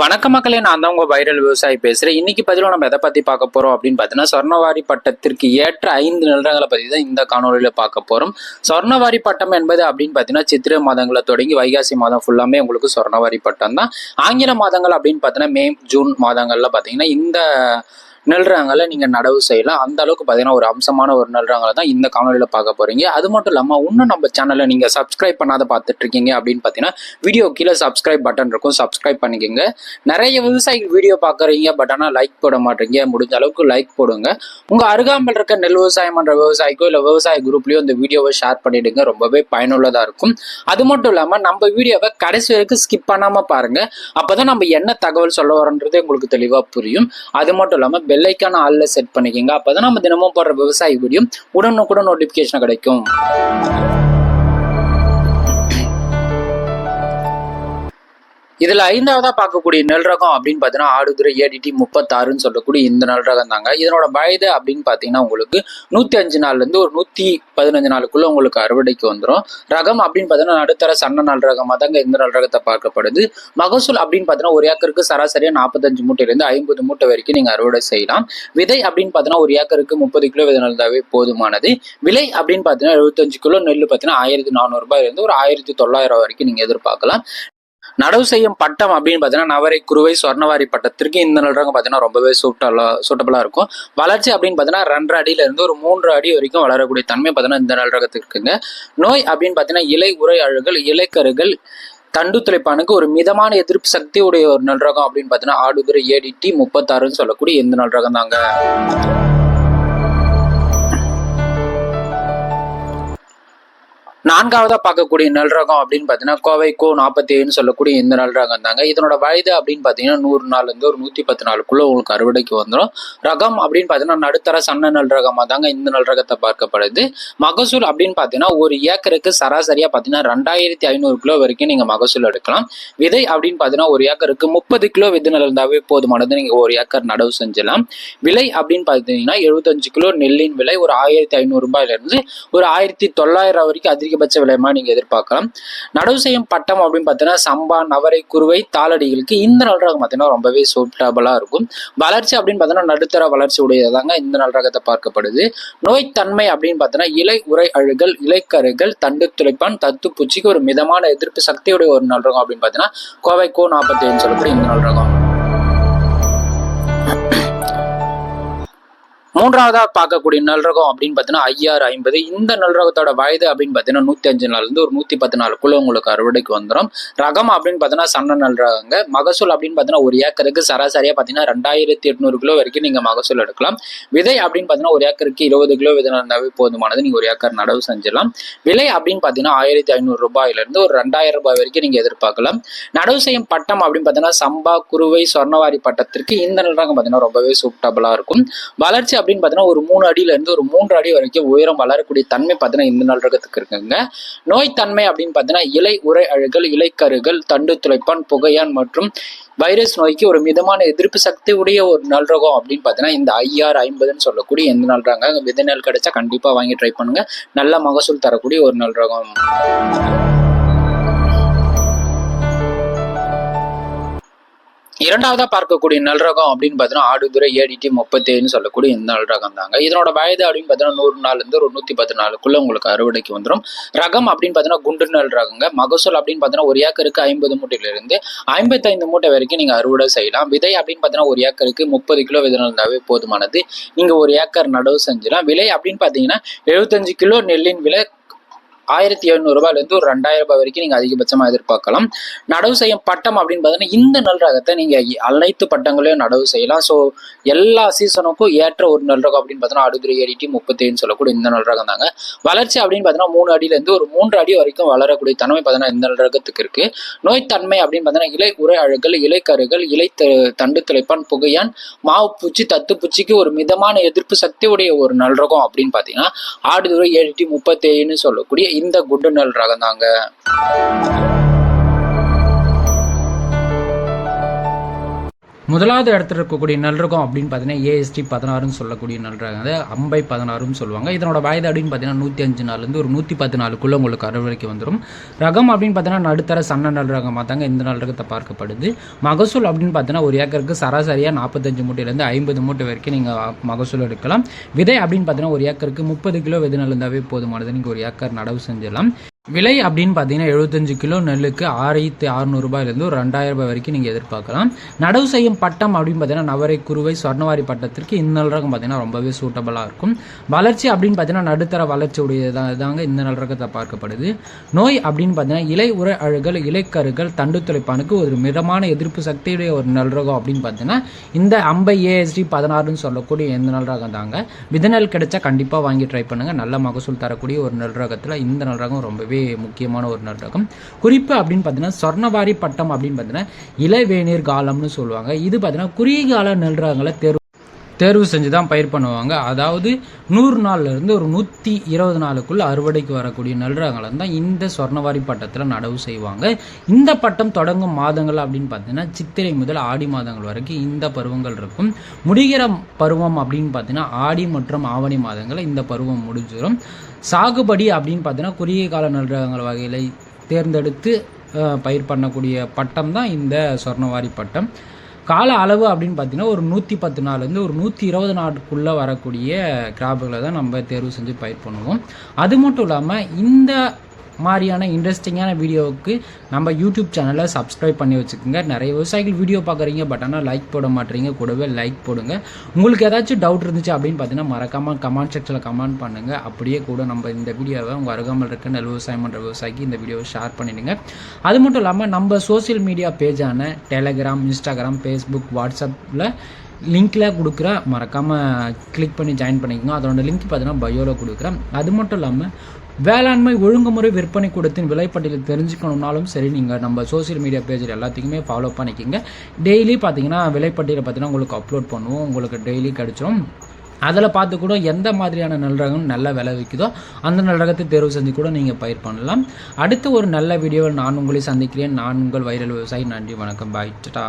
வணக்க மக்களே நான் தான் உங்க வைரல் விவசாயி பேசுறேன். இன்னைக்கு பதிலாக நம்ம எதை பத்தி பார்க்க போறோம் அப்படின்னு பார்த்தீங்கன்னா சொர்ணவாரி பட்டத்திற்கு ஏற்ற ஐந்து நிலங்களை பத்தி தான் இந்த காணொலியில பார்க்க போறோம். சொர்ணவாரி பட்டம் என்பது அப்படின்னு பார்த்தீங்கன்னா சித்திரை மாதங்களை தொடங்கி வைகாசி மாதம் ஃபுல்லாமே உங்களுக்கு சொர்ணவாரி பட்டம் தான். ஆங்கில மாதங்கள் அப்படின்னு பார்த்தீங்கன்னா மே ஜூன் மாதங்கள்ல பார்த்தீங்கன்னா இந்த நெல்றாங்கல நீங்கள் நடவு செய்யலாம். அந்த அளவுக்கு பார்த்தீங்கன்னா ஒரு அம்சமான ஒரு நெல்றாங்கல தான் இந்த காணொலியில் பார்க்க போகிறீங்க அது மட்டும் இல்லாமல் இன்னும் நம்ம சேனலை நீங்கள் சப்ஸ்கிரைப் பண்ணாத பார்த்துட்டு இருக்கீங்க அப்படின்னு பார்த்தீங்கன்னா வீடியோ கீழே சப்ஸ்கிரைப் பட்டன் இருக்கும். சப்ஸ்கிரைப் பண்ணிக்கோங்க. நிறைய விவசாயிகள் வீடியோ பார்க்குறீங்க பட் ஆனால் லைக் போட மாட்டீங்க. முடிஞ்ச அளவுக்கு லைக் போடுங்க. உங்கள் அருகாமல் இருக்க நெல் விவசாயம் பண்ணுற விவசாயிக்கோ இல்லை விவசாய குரூப்லேயோ இந்த வீடியோவை ஷேர் பண்ணிடுங்க. ரொம்பவே பயனுள்ளதாக இருக்கும். அது மட்டும் இல்லாமல் நம்ம வீடியோவை கடைசி வரைக்கும் ஸ்கிப் பாருங்கள் அப்போ தான் நம்ம என்ன தகவல் சொல்ல வரோன்றது உங்களுக்கு தெளிவாக புரியும். அது மட்டும் இல்லாமல் பெல்லைக்கான ஆள்ல செட் பண்ணிக்கோங்க. அப்போதான் நம்ம தினமும் போடுற விவசாய வீடியோ உடனுக்குடன் நோட்டிபிகேஷன் கிடைக்கும். இதுல ஐந்தாவதா பார்க்கக்கூடிய நெல் ரகம் அப்படின்னு பார்த்தீங்கன்னா ஆடுதுறை ஏடிடி முப்பத்தாறுன்னு சொல்லக்கூடிய இந்த நெல் ரகம் தாங்க. இதனோட வயது அப்படின்னு பார்த்தீங்கன்னா உங்களுக்கு நூத்தி அஞ்சு நாள்ல இருந்து ஒரு நூத்தி பதினஞ்சு நாளுக்குள்ள உங்களுக்கு அறுவடைக்கு வந்துடும் ரகம் அப்படின்னு பார்த்தீங்கன்னா நடுத்தர சன்ன நல் ரகமா தாங்க இந்த நல் ரகத்தை பார்க்கப்படுது. மகசூல் அப்படின்னு பார்த்தீங்கன்னா ஒரு ஏக்கருக்கு சராசரியா நாற்பத்தஞ்சு மூட்டையிலேருந்து ஐம்பது மூட்டை வரைக்கும் நீங்க அறுவடை செய்யலாம். விதை அப்படின்னு பாத்தீங்கன்னா ஒரு ஏக்கருக்கு முப்பது கிலோ விதை நெல்தாவே போதுமானது. விலை அப்படின்னு பார்த்தீங்கன்னா எழுபத்தஞ்சு கிலோ நெல் பார்த்தீங்கன்னா ஆயிரத்தி நானூறு ரூபாயிலிருந்து ஒரு ஆயிரத்தி தொள்ளாயிரம் வரைக்கும் நீங்க எதிர்பார்க்கலாம். நடவு செய்யும் பட்டம் அப்படின்னு பார்த்தீங்கன்னா நவரை குருவை சொர்ணவாரி பட்டத்திற்கு இந்த நிலவரங்க பார்த்தீங்கன்னா ரொம்பவே சூட்டலா சூட்டபுளாக இருக்கும். வளர்ச்சி அப்படின்னு பார்த்தீங்கன்னா ரெண்டரை அடியில இருந்து ஒரு மூன்று அடி வரைக்கும் வளரக்கூடிய தன்மை பார்த்தீங்கன்னா இந்த நிலரகத்துக்கு இருக்குங்க. நோய் அப்படின்னு பார்த்தீங்கன்னா இலை உரை அழுகல் இலைக்கருகள் தண்டு துளைப்பானுக்கு ஒரு மிதமான எதிர்ப்பு சக்தி உடைய ஒரு நல்ரகம் அப்படின்னு பார்த்தீங்கன்னா ஆடுதுறை ஏடிடி முப்பத்தாறுன்னு சொல்லக்கூடிய இந்த நல்ரகம் தாங்க நான்காவதா பார்க்கக்கூடிய நல்ரகம் அப்படின்னு பார்த்தீங்கன்னா கோவை கோ நாற்பத்தி ஏழுன்னு சொல்லக்கூடிய இந்த நல் ரகம் தாங்க. இதனோட வயது அப்படின்னு பார்த்தீங்கன்னா நூறு நாள் இருந்து ஒரு நூத்தி பத்து நாளுக்குள்ள உங்களுக்கு அறுவடைக்கு வந்துடும் ரகம் அப்படின்னு பார்த்தீங்கன்னா நடுத்தர சன்ன நல்ரகமா தாங்க இந்த நல் ரகத்தை பார்க்கப்படுது. மகசூல் அப்படின்னு பார்த்தீங்கன்னா ஒரு ஏக்கருக்கு சராசரியா பார்த்தீங்கன்னா ரெண்டாயிரத்தி ஐநூறு கிலோ வரைக்கும் நீங்க மகசூல் எடுக்கலாம். விதை அப்படின்னு பார்த்தீங்கன்னா ஒரு ஏக்கருக்கு முப்பது கிலோ விதை நெல் இருந்தாவே போதுமானது. நீங்க ஒரு ஏக்கர் நடவு செஞ்சலாம். விலை அப்படின்னு பார்த்தீங்கன்னா எழுபத்தஞ்சு கிலோ நெல்லின் விலை ஒரு ஆயிரத்தி ஐநூறு ரூபாயில இருந்து ஒரு ஆயிரத்தி தொள்ளாயிரம் வரைக்கும் அதிகபட்ச விலையமா நீங்க எதிர்பார்க்கலாம். நடவு செய்யும் பட்டம் அப்படின்னு பார்த்தீங்கன்னா சம்பா நவரை குருவை தாளடிகளுக்கு இந்த நல் ரகம் பார்த்தீங்கன்னா ரொம்பவே சூட்டபிளா இருக்கும். வளர்ச்சி அப்படின்னு பார்த்தீங்கன்னா நடுத்தர வளர்ச்சி உடையதாங்க இந்த நல் ரகத்தை பார்க்கப்படுது. நோய்த்தன்மை அப்படின்னு பார்த்தீங்கன்னா இலை உரை அழுகல் இலைக்கருகள் தண்டு துளைப்பான் தத்து பூச்சிக்கு ஒரு மிதமான எதிர்ப்பு சக்தியுடைய ஒரு நல் ரகம் அப்படின்னு பார்த்தீங்கன்னா கோவை கோ நாற்பத்தி ஐந்து சொல்லக்கூடிய இந்த நல் ரகம். மூன்றாவதா பார்க்கக்கூடிய நல்ரகம் அப்படின்னு பார்த்தீங்கன்னா ஐயாறு ஐம்பது. இந்த நல்ரகத்தோட வயது அப்படின்னு பார்த்தீங்கன்னா நூத்தி அஞ்சு நாள்ல இருந்து ஒரு நூத்தி பத்து நாளுக்குள்ள உங்களுக்கு அறுவடைக்கு வந்துடும் ரகம் அப்படின்னு பார்த்தீங்கன்னா சன்ன நல்ரகங்க. மகசூல் அப்படின்னு பார்த்தீங்கன்னா ஒரு ஏக்கருக்கு சராசரியா பார்த்தீங்கன்னா ரெண்டாயிரத்தி எட்நூறு கிலோ வரைக்கும் நீங்க மகசூல் எடுக்கலாம். விதை அப்படின்னு பார்த்தீங்கன்னா ஒரு ஏக்கருக்கு இருபது கிலோ விதை நடந்தாவே போதுமானது. நீங்க ஒரு ஏக்கர் நடவு செஞ்சிடலாம். விலை அப்படின்னு பார்த்தீங்கன்னா ஆயிரத்தி ஐநூறு ரூபாயில இருந்து ஒரு ரெண்டாயிரம் ரூபாய் வரைக்கும் நீங்க எதிர்பார்க்கலாம். நடவு செய்யும் பட்டம் அப்படின்னு பார்த்தீங்கன்னா சம்பா குருவை சொர்ணவாரி பட்டத்திற்கு இந்த நல்ரகம் பார்த்தீங்கன்னா ரொம்பவே சூட்டபிளா இருக்கும். வளர்ச்சி அப்படின்னு பார்த்தீங்கன்னா ஒரு மூணு அடியில இருந்து ஒரு மூன்று அடி வரைக்கும் உயரம் வளரக்கூடிய தன்மை பார்த்தீங்கன்னா இந்த நல்ரகத்துக்கு இருக்குங்க. நோய் தன்மை அப்படின்னு பார்த்தீங்கன்னா இலை உரை அழுகல் இலைக்கருகள் தண்டு துளைப்பான் புகையான் மற்றும் வைரஸ் நோய்க்கு ஒரு மிதமான எதிர்ப்பு சக்தி உடைய ஒரு நல்ரகம் அப்படின்னு பார்த்தீங்கன்னா இந்த ஐஆர் ஐம்பதுன்னு சொல்லக்கூடிய எந்த நல்றாங்க விதை நெல் கிடைச்சா கண்டிப்பாக வாங்கி ட்ரை பண்ணுங்க. நல்ல மகசூல் தரக்கூடிய ஒரு நல்ரகம் இரண்டாவதா பார்க்கக்கூடிய நல் ரகம் அப்படின்னு பார்த்தீங்கன்னா ஆடுதுறை ஏடிடி முப்பத்தேழுன்னு சொல்லக்கூடிய இந்த நல் ரகம் தாங்க. இதனோட வயது அப்படின்னு பார்த்தீங்கன்னா நூறு நாள்ல இருந்து ஒரு நூத்தி பத்து நாளுக்குள்ள உங்களுக்கு அறுவடைக்கு வந்துடும் ரகம் அப்படின்னு பார்த்தீங்கன்னா குண்டு நல் ரகங்க மகசூல் அப்படின்னு பார்த்தீங்கன்னா ஒரு ஏக்கருக்கு ஐம்பது மூட்டையிலிருந்து ஐம்பத்தைந்து மூட்டை வரைக்கும் நீங்க அறுவடை செய்யலாம். விதை அப்படின்னு பார்த்தீங்கன்னா ஒரு ஏக்கருக்கு முப்பது கிலோ விதை இருந்தாவே போதுமானது. நீங்க ஒரு ஏக்கர் நடவு செஞ்சலாம் விலை அப்படின்னு பார்த்தீங்கன்னா எழுபத்தஞ்சு கிலோ நெல்லின் விலை ஆயிரத்தி எழுநூறுபாயிலேருந்து ஒரு ரெண்டாயிரம் ரூபாய் வரைக்கும் நீங்கள் அதிகபட்சமாக எதிர்பார்க்கலாம். நடவு செய்யும் பட்டம் அப்படின்னு பார்த்தீங்கன்னா இந்த நல் ரகத்தை நீங்கள் அனைத்து பட்டங்களையும் நடவு செய்யலாம். ஸோ எல்லா சீசனுக்கும் ஏற்ற ஒரு நல் ரகம் அப்படின்னு பார்த்தீங்கன்னா அடுதுரை ஏடிடி முப்பத்தேன்னு சொல்லக்கூடிய இந்த நல் ரகம் தாங்க. வளர்ச்சி அப்படின்னு பார்த்தீங்கன்னா மூணு அடியிலேருந்து ஒரு மூன்று அடி வரைக்கும் வளரக்கூடிய தன்மை பார்த்தீங்கன்னா இந்த நல் ரகத்துக்கு இருக்கு. நோய்த்தன்மை அப்படின்னு பார்த்தீங்கன்னா இலை உரை அழுகல் இலைக்கருகள் இலை த- தண்டு துளைப்பான் புகையான் மாவு பூச்சி தத்து பூச்சிக்கு ஒரு மிதமான எதிர்ப்பு சக்தி உடைய ஒரு நல் ரகம் அப்படின்னு பார்த்தீங்கன்னா ஆடுதுறை ஏடிடி முப்பத்தேழுன்னு சொல்லக்கூடிய இந்த குண்டு நல் ரகம் தாங்க முதலாவது இடத்துல இருக்கக்கூடிய நல்ரகம் அப்படின்னு பார்த்தீங்கன்னா ஏஎஸ்டி பதினாறுன்னு சொல்லக்கூடிய நல்ரகம் அது அம்பை பதினாறுன்னு சொல்லுவாங்க. இதனோட வயது அப்படின்னு பார்த்தீங்கன்னா நூற்றி அஞ்சு நாள்லேருந்து ஒரு நூற்றி பத்து நாளுக்குள்ளே உங்களுக்கு அறுவடைக்கு வந்துடும் ரகம் அப்படின்னு பார்த்தீங்கன்னா நடுத்தர சன்ன நல்ரகம் பார்த்தாங்க தாங்க இந்த நல்ரகத்தை பார்க்கப்படுது. மகசூல் அப்படின்னு பார்த்தீங்கன்னா ஒரு ஏக்கருக்கு சராசரியாக நாற்பத்தஞ்சு மூட்டையிலேருந்து ஐம்பது மூட்டை வரைக்கும் நீங்கள் மகசூல் எடுக்கலாம். விதை அப்படின்னு பார்த்தீங்கன்னா ஒரு ஏக்கருக்கு முப்பது கிலோ விதை நெல் இருந்தாவே போதுமானது. நீங்கள் ஒரு ஏக்கர் நடவு செஞ்சிடலாம் விலை அப்படின்னு பார்த்தீங்கன்னா எழுபத்தஞ்சு கிலோ நெல்லுக்கு ஆயிரத்தி அறுநூறுபாயிலேருந்து ஒரு ரெண்டாயிரம் ரூபாய் வரைக்கும் நீங்கள் எதிர்பார்க்கலாம். நடவு செய்யும் பட்டம் அப்படின்னு பார்த்தீங்கன்னா நவரை குருவை சொர்ணவாரி பட்டத்திற்கு இந்த நெல் ரகம் பார்த்தீங்கன்னா ரொம்பவே சூட்டபுளாக இருக்கும். வளர்ச்சி அப்படின்னு பார்த்தீங்கன்னா நடுத்தர வளர்ச்சி உடையதாக தாங்க இந்த நெல் ரகத்தை பார்க்கப்படுது. நோய் அப்படின்னு பார்த்தீங்கன்னா இலை உர அழுகல் இலைக்கருகள் தண்டு துளைப்பானுக்கு ஒரு மிதமான எதிர்ப்பு சக்தியுடைய ஒரு நெல் ரகம் அப்படின்னு பார்த்தீங்கன்னா இந்த ஐம்பை ஏஎஸ்டி பதினாறுன்னு சொல்லக்கூடிய இந்த நெல் ரகம் தாங்க. விதநெல் கிடைச்சா கண்டிப்பாக வாங்கி ட்ரை பண்ணுங்கள் நல்ல மகசூல் தரக்கூடிய ஒரு நெல் ரகத்தில் இந்த நெல் ரகம் ரொம்பவே முக்கியமான ஒரு நாடகம். குறிப்பு அப்படின்னு பார்த்தீங்கன்னா சொர்ணவாரி பட்டம் அப்படின்னு பார்த்தீங்கன்னா இளவேநீர் காலம்னு சொல்லுவாங்க. இது பார்த்தீங்கன்னா குறுகிய கால நெல்றாங்களை தேர்வு தேர்வு செஞ்சு தான் பயிர் பண்ணுவாங்க. அதாவது நூறு நாள்ல இருந்து ஒரு நூற்றி இருபது நாளுக்குள்ளே அறுவடைக்கு வரக்கூடிய நெல் ரகங்களை தான் இந்த சொர்ணவாரி பட்டத்தில் நடவு செய்வாங்க. இந்த பட்டம் தொடங்கும் மாதங்கள் அப்படின்னு பார்த்தீங்கன்னா சித்திரை முதல் ஆடி மாதங்கள் வரைக்கும் இந்த பருவங்கள் இருக்கும். முடிகிற பருவம் அப்படின்னு பார்த்தீங்கன்னா ஆடி மற்றும் ஆவணி மாதங்கள் இந்த பருவம் முடிஞ்சிடும் சாகுபடி அப்படின்னு பார்த்தீங்கன்னா குறுகிய கால நெல் ரகங்கள் வகைகளை தேர்ந்தெடுத்து பயிர் பண்ணக்கூடிய பட்டம் தான் இந்த சொர்ணவாரி பட்டம். கால அளவு அப்படின்னு பார்த்தீங்கன்னா ஒரு நூற்றி பத்து நாள்லேருந்து ஒரு நூற்றி இருபது நாளுக்குள்ளே வரக்கூடிய கிராப்புகளை தான் நம்ம தேர்வு செஞ்சு பயிர் பண்ணுவோம். அது மட்டும் இல்லாமல் இந்த மாதிரியான இன்ட்ரெஸ்டிங்கான வீடியோவுக்கு நம்ம யூடியூப் சேனலை சப்ஸ்கிரைப் பண்ணி வச்சுக்கோங்க. நிறைய விவசாயிகள் வீடியோ பார்க்குறீங்க பட் ஆனால் லைக் போட மாட்டீங்க. கூடவே லைக் போடுங்க. உங்களுக்கு ஏதாச்சும் டவுட் இருந்துச்சு அப்படின்னு பார்த்தீங்கன்னா மறக்காமல் கமெண்ட் செக்ஷனில் கமெண்ட் பண்ணுங்கள் அப்படியே கூட நம்ம இந்த வீடியோவை உங்கள் அருகாமல் இருக்க நெல் விவசாயம் பண்ணுற விவசாயிக்கு இந்த வீடியோவை ஷேர் பண்ணிடுங்க. அது மட்டும் இல்லாமல் நம்ம சோஷியல் மீடியா பேஜான டெலகிராம் இன்ஸ்டாகிராம் ஃபேஸ்புக் வாட்ஸ்அப்பில் லிங்க்கில் கொடுக்குற மறக்காமல் கிளிக் பண்ணி ஜாயின் பண்ணிக்கோங்க. அதோட லிங்க் பார்த்தீங்கன்னா பயோவில் கொடுக்குறேன். அது மட்டும் இல்லாமல் வேளாண்மை ஒழுங்குமுறை விற்பனை கூடத்தின் விலைப்பட்டியலை தெரிஞ்சுக்கணும்னாலும் சரி நீங்கள் நம்ம சோஷியல் மீடியா பேஜில் எல்லாத்தையுமே ஃபாலோ பண்ணிக்கோங்க. டெய்லி பார்த்தீங்கன்னா விலைப்பட்டியலை பார்த்தீங்கன்னா உங்களுக்கு அப்லோட் பண்ணுவோம். உங்களுக்கு டெய்லி கிடச்சிரும். அதில் பார்த்து கூட எந்த மாதிரியான நெல் ரகம் நல்ல விலை விற்குதோ அந்த நெல் ரகத்தை தேர்வு செஞ்சு கூட நீங்கள் பயிர் பண்ணலாம். அடுத்து ஒரு நல்ல வீடியோவில் நான் உங்களை சந்திக்கிறேன். நான் உங்கள் வைரல் விவசாயி. நன்றி வணக்கம். பாய் டாடா